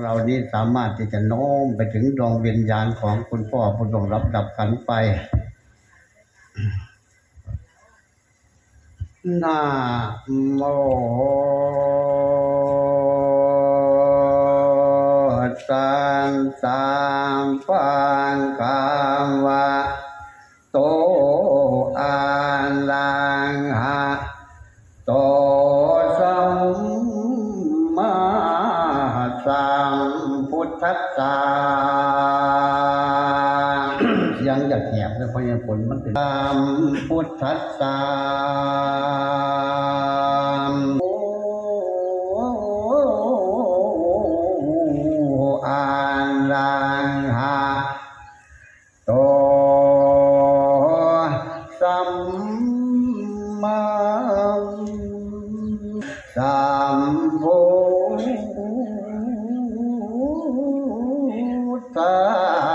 เรานี้สามารถที่จะโน้มไปถึงดวงวิญญาณของคุณพ่อผู้ดวงรับดับขันไปนะโมตัสสะปังคำวะโตอะลังหะ พุทธัสสะเสียงอยากแหบเลยเพราะยังผลมันเป็นตามพุทธัสสะโอ้อาลังหะโตสัมมาสัม তা